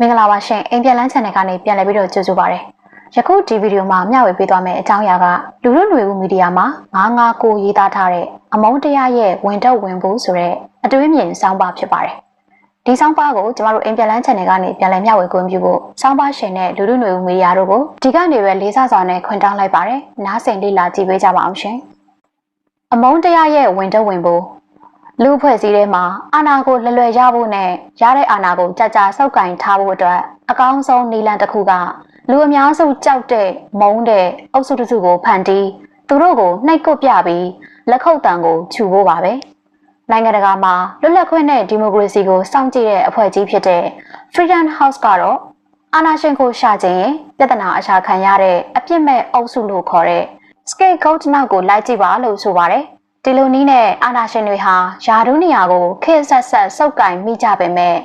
မင်္ဂလာပါရှင်အိမ်ပြန်လန်း channel ကနေပြန်လည်ပြီးတော့ကြိုဆိုပါရစေယခုဒီဗီဒီယိုမှာမျှဝေပေးသွားမယ့်အကြောင်းအရာကလူလူຫນွေဦးမီဒီယာမှာ959ရေးသားထားတဲ့အမုန်းတရားရဲ့ဝင်တော့ဝင်ဖို့ဆိုတဲ့အတွေးမြင်စောင်းပါဖြစ်ပါတယ်ဒီစောင်းပါကိုကျမတို့အိမ်ပြန်လန်း channel ကနေပြန်လည်မျှဝေခွင့်ပြုဖို့စောင်းပါရှင်နဲ့လူလူຫນွေဦးမီဒီယာတို့ကိုဒီကနေပဲလေးစားစွာနဲ့ခွင့်တောင်းလိုက်ပါတယ်နားဆင်လေးလာကြည့်ပေးကြပါအောင်ရှင်အမုန်းတရားရဲ့ဝင်တော့ဝင်ဖို့ လူဖွဲ့စည်းထဲမှာအာဏာကိုလွယ်လွယ်ရဖို့နဲ့ရတဲ့အာဏာကိုကြာကြာစောက်ကင်ထားဖို့အတွက်အကောင်းဆုံးနည်းလမ်းတစ်ခုကလူအများစုကြောက်တဲ့မုန်းတဲ့အုပ်စုတစ်စုကိုဖန်တီးသူတို့ကိုနှိပ်ကွပ်ပြပြီးလက်ခုပ်တံကိုခြူဖို့ပါပဲနိုင်ငံတကာမှာလွတ်လပ်ခွင့်နဲ့ဒီမိုကရေစီကိုစောင့်ကြည့်တဲ့အဖွဲ့ကြီးဖြစ်တဲ့ Freedom House ကတော့အာဏာရှင်ကိုရှာခြင်းရင်ပြဿနာအရှာခံရတဲ့အပြစ်မဲ့အုပ်စုလို့ခေါ်တဲ့ scapegoat နောက်ကိုလိုက်ကြည့်ပါလို့ဆိုပါတယ် ဒီလိုနည်းနဲ့အာနာရှင်တွေဟာယာဒူးနေရာကိုခေတ်ဆက်ဆက်စုပ်ကင်မိကြပေမဲ့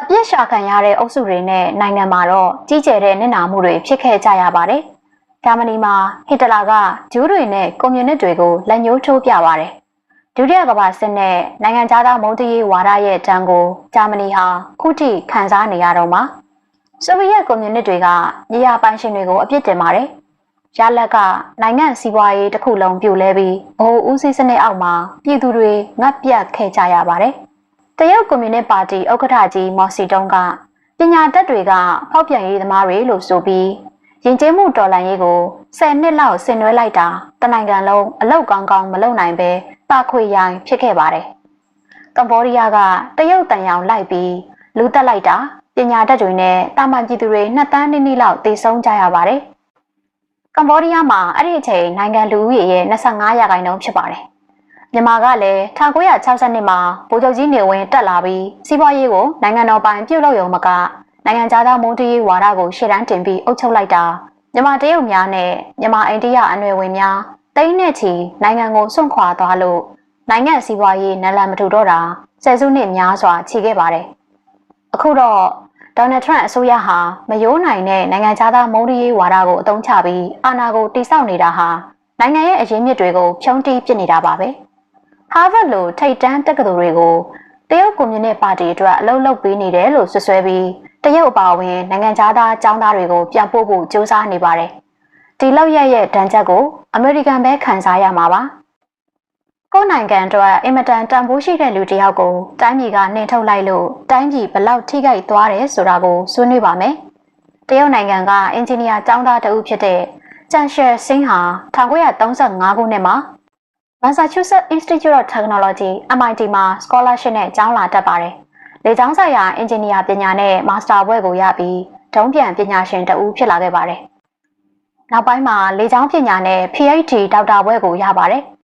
အပြစ်ရှာခံရတဲ့အုပ်စုတွေနဲ့နိုင်ငံမှာတော့ကြီးကျယ်တဲ့နစ်နာမှုတွေဖြစ်ခဲ့ကြရပါတယ်။ဂျာမနီမှာဟစ်တလာကဂျူးတွေနဲ့ကွန်မြူနစ်တွေကိုလက်ညှိုးထိုးပြပါတယ်။ဒုတိယကမ္ဘာစစ်နဲ့နိုင်ငံခြားသားမုန်းတရေးဝါဒရဲ့တန်းကိုဂျာမနီဟာခုထိခံစားနေရတော့မှာဆိုဗီယက်ကွန်မြူနစ်တွေကမြေယာပိုင်ရှင်တွေကိုအပြစ်တင်ပါတယ်။ ရလက်ကနိုင်ငံစီးပွားရေးတစ်ခုလုံးပြိုလဲပြီးဘိုးဦးစီးစနစ်အောက်မှာပြည်သူတွေငတ်ပြတ်ခဲ့ကြရပါတယ်။တရုတ်ကွန်မြူနစ်ပါတီဥက္ကဋ္ဌကြီးမော်စီတုံးကပညာတတ်တွေကဖောက်ပြန်ရေးသမားတွေလို့ဆိုပြီးရင်ကျင်းမှုတော်လှန်ရေးကို10နှစ်လောက်ဆင်နွှဲလိုက်တာတနိုင်ငံလုံးအလောက်ကောင်းကောင်းမလုပ်နိုင်ပဲတာခွေရိုင်ဖြစ်ခဲ့ပါတယ်။ကမ္ဘောဒီးယားကတရုတ်တန်ရောင်လိုက်ပြီးလူတက်လိုက်တာပညာတတ်တွေနဲ့တာမန်ပြည်သူတွေနှစ်တန်းနီးနီးလောက်တည်ဆုံးကြရပါတယ်။ ကမ္ဘောဒီးယားမှာအဲ့ဒီအချိန်နိုင်ငံလူဦးရေရဲ့25ရာခိုင်နှုန်းဖြစ်ပါတယ်။မြန်မာကလည်း1960နှစ်မှာဗိုလ်ချုပ်ကြီးနေဝင်းတက်လာပြီးစီးပွားရေးကိုနိုင်ငံတော်ပိုင်ပြုတ်လောက်ရုံမကနိုင်ငံသားမုန်းတီးရေးဝါဒကိုရှေ့တန်းတင်ပြီးအုပ်ချုပ်လိုက်တာမြန်မာတရုတ်များနဲ့မြန်မာအိန္ဒိယအနွယ်ဝင်များတိမ့်နဲ့ချီနိုင်ငံကိုစွန့်ခွာသွားလို့နိုင်ငံစီးပွားရေးနလန်မထူတော့တာဆယ်စုနှစ်များစွာခြေခဲ့ပါတယ်။အခုတော့ ဒေါ်နယ်ထရန့်အစိုးရဟာမယိုးနိုင်တဲ့နိုင်ငံသားမုန်းတီးရေးဝါဒကိုအသုံးချပြီးအာဏာကိုတိစောက်နေတာဟာနိုင်ငံရဲ့အရင်းမြစ်တွေကိုဖြုံးတီးပစ်နေတာပါပဲ။ Harvard လိုထိပ်တန်းတက္ကသိုလ်တွေကိုတရုတ်ကွန်မြူနစ်ပါတီအတွက်အလုပ်လုပ်ပေးနေတယ်လို့ဆွဆွဲပြီးတရုတ်အပါအဝင်နိုင်ငံသားចောင်းသားတွေကိုပြန်ပို့ဖို့ကြိုးစားနေပါတယ်။ဒီလောက်ရရဲ့ဒဏ်ချက်ကိုအမေရိကန်ပဲခံစားရမှာပါ။ ကိုယ်နိုင်ငံအတွက်အင်မတန်တန်ဖိုးရှိတဲ့လူတစ်ယောက်ကိုတိုင်းပြည်ကနှင်ထုတ်လိုက်လို့တိုင်းပြည်ဘလောက်ထိခိုက်သွားတယ်ဆိုတာကိုဆွေးနွေးပါမယ်။တရုတ်နိုင်ငံကအင်ဂျင်နီယာကျောင်းသားတဦးဖြစ်တဲ့ကျန်ရှယ်ဆင်းဟာ1935ခုနှစ်မှာ Massachusetts Institute of Technology MIT မှာ scholarship နဲ့ကျောင်းလာတက်ပါတယ်။လေကျောင်းဆိုင်ရာအင်ဂျင်နီယာပညာနဲ့ Master ဘွဲ့ကိုရပြီးဒုံးပြန်ပညာရှင်တဦးဖြစ်လာခဲ့ပါတယ်။နောက်ပိုင်းမှာလေကျောင်းပညာနဲ့ PhD ဒေါက်တာဘွဲ့ကိုရပါတယ်။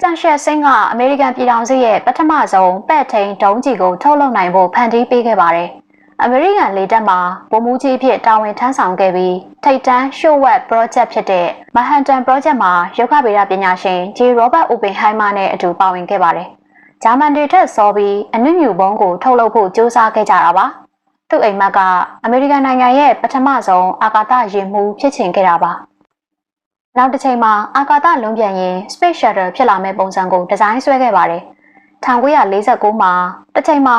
ကျန်ရှက်စင်းကအမေရိကန်ပြည်ထောင်စုရဲ့ပထမဆုံးပဲ့ထိန်ဒုံးကြီးကိုထုတ်လုပ်နိုင်ဖို့ဖန်တီးပေးခဲ့ပါတယ်။အမေရိကန်လေတပ်မှာဗိုလ်မှူးကြီးအဖြစ်တာဝန်ထမ်းဆောင်ခဲ့ပြီးထိပ်တန်း Showweb Project ဖြစ်တဲ့ Manhattan Project မှာရုပ်ခဗေဒပညာရှင် J. Robert Oppenheimer နဲ့အတူပါဝင်ခဲ့ပါတယ်။ဂျာမန်တွေထက်စောပြီးအနုမြူဘုံကိုထုတ်လုပ်ဖို့ကြိုးစားခဲ့ကြတာပါ။သူ့အိမ်မက်ကအမေရိကန်နိုင်ငံရဲ့ပထမဆုံးအာကာသယာဉ်မှူးဖြစ်ချင်ခဲ့တာပါ။ နောက်တစ်ချိန်မှာအာကာသလုံးပြန်ရင် Space Shuttle ဖြစ်လာမယ့်ပုံစံကိုဒီဇိုင်းဆွဲခဲ့ပါတယ်။1949မှာတစ်ချိန်မှာ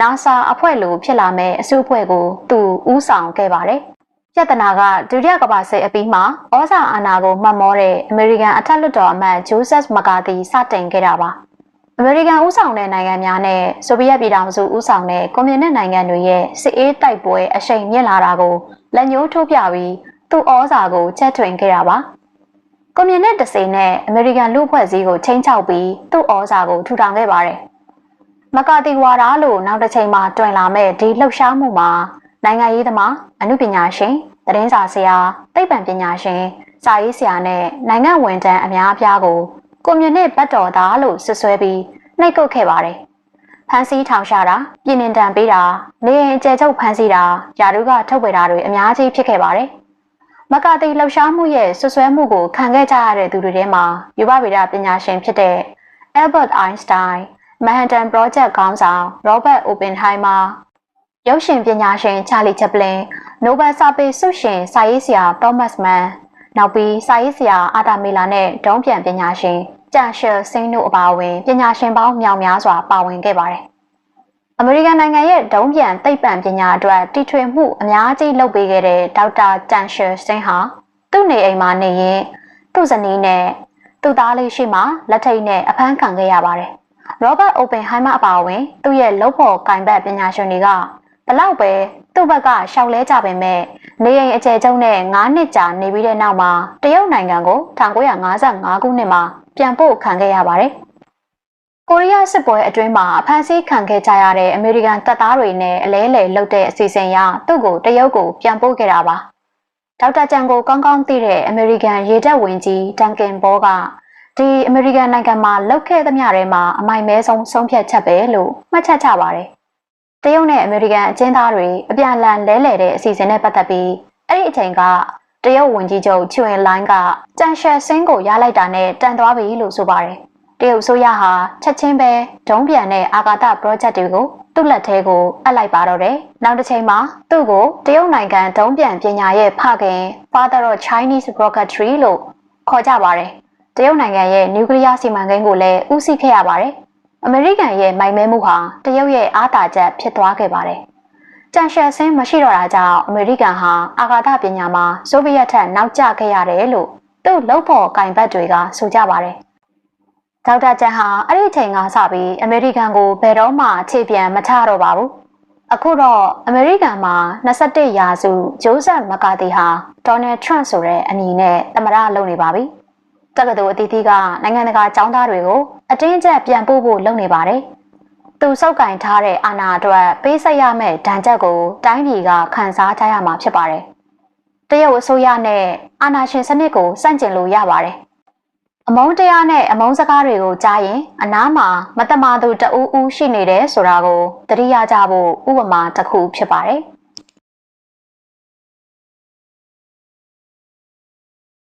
NASA အဖွဲ့လိုဖြစ်လာမယ့်အစုအဖွဲ့ကိုသူဦးဆောင်ခဲ့ပါတယ်။ပြဿနာကဒုတိယကမ္ဘာစစ်အပြီးမှာဩဇာအာဏာကိုမှတ်မောတဲ့အမေရိကန်အထက်လွှတ်တော်အမတ်ဂျိုးဆက်မကာတီစတင်ခဲ့တာပါ။အမေရိကန်ဦးဆောင်တဲ့နိုင်ငံများနဲ့ဆိုဗီယက်ပြည်ထောင်စုဦးဆောင်တဲ့ကွန်မြူနစ်နိုင်ငံတွေရဲ့စစ်အေးတိုက်ပွဲအရှိန်မြင့်လာတာကိုလက်ညှိုးထိုးပြပြီးသူ့ဩဇာကိုချက်ထွင်ခဲ့တာပါ။ ကွန်မြူနစ်တစိနဲ့အမေရိကန်လူ့ဖွဲ့စည်းကိုချိန်ချောက်ပြီးသူ့ဩဇာကိုထူထောင်ခဲ့ပါတယ်။မကာတီဝါဒလို့နောက်တစ်ချိန်မှာတွင်လာမဲ့ဒီလှုပ်ရှားမှုမှာနိုင်ငံရေးသမားအမှုပညာရှင်သတင်းစာဆရာသိပ္ပံပညာရှင်စာရေးဆရာနဲ့နိုင်ငံဝန်ထမ်းအများအပြားကိုကွန်မြူနစ်ဘတ်တော်သားလို့ဆွဆွဲပြီးနှိပ်ကုတ်ခဲ့ပါတယ်။ဖမ်းဆီးထောင်ရှာတာပြည်နှင်တံပေးတာနေအိမ်အကျယ်ချုပ်ဖမ်းဆီးတာယာရုကထုတ်ပယ်တာတွေအများကြီးဖြစ်ခဲ့ပါတယ်။ မကာတီလှုပ်ရှားမှုရဲ့ဆွဆွဲမှုကိုခံခဲ့ကြရတဲ့သူတွေထဲမှာယူဘဗေဒပညာရှင်ဖြစ်တဲ့ Albert Einstein, Manhattan Project ခေါင်းဆောင် Robert Oppenheimer, ရုပ်ရှင်ပညာရှင် Charlie Chaplin, Nobel စာပေဆုရှင်စာရေးဆရာ Thomas Mann နောက်ပြီးစာရေးဆရာအာတာမီလာနဲ့ဒုံးပြန်ပညာရှင်ကျန်ရှယ်စင်းတို့အပါအဝင်ပညာရှင်ပေါင်းမြောက်များစွာပါဝင်ခဲ့ပါတယ်။ အမေရိကန်နိုင်ငံရဲ့ဒုံးပြန်သိပ္ပံပညာအတွက်တီထွင်မှုအများကြီးလုပ်ပေးခဲ့တဲ့ဒေါက်တာတန်ရှယ်စင်းဟာသူ့နေအိမ်မှာနေရင်သူ့ဇနီးနဲ့သူ့သားလေးရှိမှလက်ထိတ်နဲ့အဖမ်းခံခဲ့ရပါတယ်။ရောဘတ်အိုပင်ဟိုင်းမအပါအဝင်သူ့ရဲ့လုပ်ဖို့ကင်ဘတ်ပညာရှင်တွေကဘလောက်ပဲသူ့ဘက်ကရှောက်လဲကြပေမဲ့နေအိမ်အကျယ်ကျုံနဲ့9နှစ်ကြာနေပြီးတဲ့နောက်မှာတရုတ်နိုင်ငံကို1955ခုနှစ်မှာပြန်ပို့ခံခဲ့ရပါတယ်။ ကိုရီးယားစစ်ပွဲအတွင်းမှာအဖမ်းဆီးခံခဲ့ကြရတဲ့အမေရိကန်တပ်သားတွေနဲ့အလဲလှယ်လုပ်တဲ့အစီအစဉ်အရသူ့ကိုတရုတ်ကိုပြန်ပို့ခဲ့တာပါ။ဒေါက်တာကျန်ကိုကောင်းကောင်းသိတဲ့အမေရိကန်ရေတပ်ဝင်ကြီးတန်ကင်ဘောကဒီအမေရိကန်နိုင်ငံမှာလောက်ခဲ့သမျှတွေမှာအမိုင်မဲဆုံးဆုံးဖြတ်ချက်ပဲလို့မှတ်ချက်ချပါတယ်။တရုတ်နဲ့အမေရိကန်အကျဉ်းသားတွေအပြန်အလှန်လဲလှယ်တဲ့အစီအစဉ်နဲ့ပတ်သက်ပြီးအဲ့ဒီအချိန်ကတရုတ်ဝန်ကြီးချုပ်ချွင်လိုင်းကကြန်ရှယ်ဆင်းကိုရလိုက်တာနဲ့တန်သွားပြီလို့ဆိုပါတယ်။ တရုတ်ဆိုရဟာချက်ချင်းပဲဒုံးပြန်တဲ့အာကာသ project တွေကိုသူ့လက်ထဲကိုအပ်လိုက်ပါတော့တယ်။နောက်တစ်ချိန်မှာသူ့ကိုတရုတ်နိုင်ငံဒုံးပြန်ပညာရဲ့ဖခင် Father of Chinese Rocketry လို့ခေါ်ကြပါတယ်။တရုတ်နိုင်ငံရဲ့နျူကလ িয়ার စီမံကိန်းကိုလည်းဦးစီးခဲ့ရပါတယ်။အမေရိကန်ရဲ့မိုင်မဲမှုဟာတရုတ်ရဲ့အားတာချက်ဖြစ်သွားခဲ့ပါတယ်။ကြံရှယ်ဆင်းမရှိတော့တာကြောင့်အမေရိကန်ဟာအာကာသပညာမှာဆိုဗီယက်ထက်နောက်ကျခဲ့ရတယ်လို့သူ့လုပ်ဖို့ကင်ဘတ်တွေကဆိုကြပါတယ်။ ဒေါက်တာကျန်ဟာအဲ့ဒီအချိန်ကစပြီးအမေရိကန်ကိုဘယ်တော့မှခြေပြန်မချတော့ပါဘူး။အခုတော့အမေရိကန်မှာ21ရာစုဂျိုးဆက်မကာတီဟာဒေါ်နယ်ထရန့်ဆိုတဲ့အမည်နဲ့သမရလုပ်နေပါပြီ။တက္ကသိုလ်အသီးသီးကနိုင်ငံတကာចောင်းသားတွေကိုအတင်းအကျပ်ပြန်ပို့ဖို့လုပ်နေပါတယ်။သူစောက်ကင်ထားတဲ့အာဏာအတွက်ပေးဆက်ရမယ့်ဒဏ်ချက်ကို တိုင်းပြည်ကခံစားကြရမှာဖြစ်ပါတယ်။တရုတ်အစိုးရနဲ့အာဏာရှင်စနစ်ကိုစန့်ကျင်လို့ရပါတယ်။ အမုန်းတရားနဲ့အမုန်းစကားတွေကိုကြားရင်အနားမှာမတမာသူတအူးဦးရှိနေတယ်ဆိုတာကိုသတိရကြဖို့ဥပမာတစ်ခုဖြစ်ပါတယ်။